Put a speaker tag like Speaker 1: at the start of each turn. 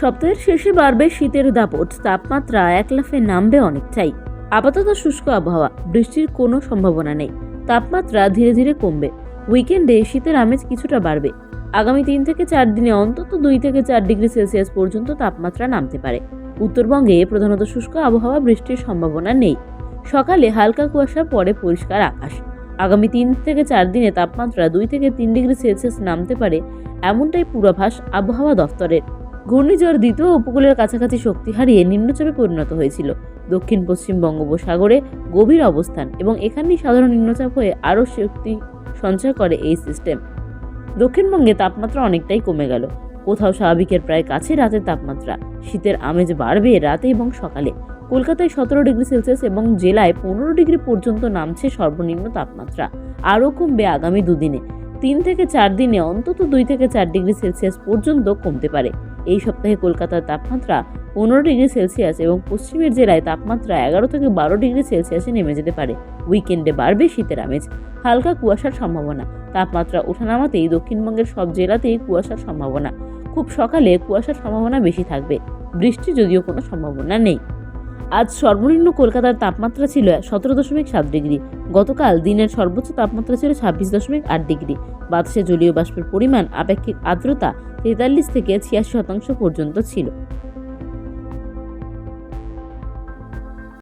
Speaker 1: সপ্তাহের শেষে বাড়বে শীতের দাপট। তাপমাত্রা এক লাফে নামবে অনেকটাই। আপাতত শুষ্ক আবহাওয়া। বৃষ্টির কোনো সম্ভাবনা নেই। তাপমাত্রা ধীরে ধীরে কমবে। উইকেন্ডে শীতের আমেজ কিছুটা বাড়বে। আগামী তিন থেকে চার দিনে অন্তত দুই থেকে চার ডিগ্রি সেলসিয়াস পর্যন্ত তাপমাত্রা নামতে পারে। উত্তরবঙ্গে প্রধানত শুষ্ক আবহাওয়া বৃষ্টির সম্ভাবনা নেই। সকালে হালকা কুয়াশা পরে পরিষ্কার আকাশ। আগামী তিন থেকে চার দিনে তাপমাত্রা দুই থেকে তিন ডিগ্রি সেলসিয়াস নামতে পারে এমনটাই পূর্বাভাস আবহাওয়া দফতরের। ঘূর্ণিঝড় দ্বিতীয় উপকূলের কাছাকাছি শক্তি হারিয়ে নিম্নচাপে পরিণত হয়েছিল। দক্ষিণ পশ্চিম বঙ্গোপসাগরে গভীর অবস্থান এবং এখানেই সাধারণ নিম্নচাপ হয়ে আরও শক্তি সঞ্চয় করে এই সিস্টেম দক্ষিণবঙ্গে তাপমাত্রা অনেকটাই কমে গেল। কোথাও স্বাভাবিকের প্রায় কাছে রাতের তাপমাত্রা। শীতের আমেজ বাড়বে রাতে এবং সকালে। কলকাতায় সতেরো ডিগ্রি সেলসিয়াস এবং জেলায় পনেরো ডিগ্রি পর্যন্ত নামছে সর্বনিম্ন তাপমাত্রা। আরও কমবে আগামী দুদিনে। তিন থেকে চার দিনে অন্তত দুই থেকে চার ডিগ্রি সেলসিয়াস পর্যন্ত কমতে পারে। এই সপ্তাহে কলকাতার তাপমাত্রা পনেরো ডিগ্রি সেলসিয়াস এবং পশ্চিমের জেলায় তাপমাত্রা এগারো থেকে বারো ডিগ্রি সেলসিয়াসে নেমে যেতে পারে। উইকেন্ডে বাড়বে শীতের আমেজ। হালকা কুয়াশার সম্ভাবনা। তাপমাত্রা ওঠানামাতেই দক্ষিণবঙ্গের সব জেলাতেই কুয়াশার সম্ভাবনা। খুব সকালে কুয়াশার সম্ভাবনা বেশি থাকবে। বৃষ্টি যদিও কোনো সম্ভাবনা নেই। আজ সর্বনিম্ন কলকাতার তাপমাত্রা ছিল সতেরো দশমিক সাত ডিগ্রি। গতকাল দিনের সর্বোচ্চ তাপমাত্রা ছিল ছাব্বিশ দশমিক আট ডিগ্রি। বাতাসে জলীয় বাষ্পের পরিমাণ আপেক্ষিক আর্দ্রতা তেতাল্লিশ থেকে ছিয়াশি শতাংশ পর্যন্ত ছিল।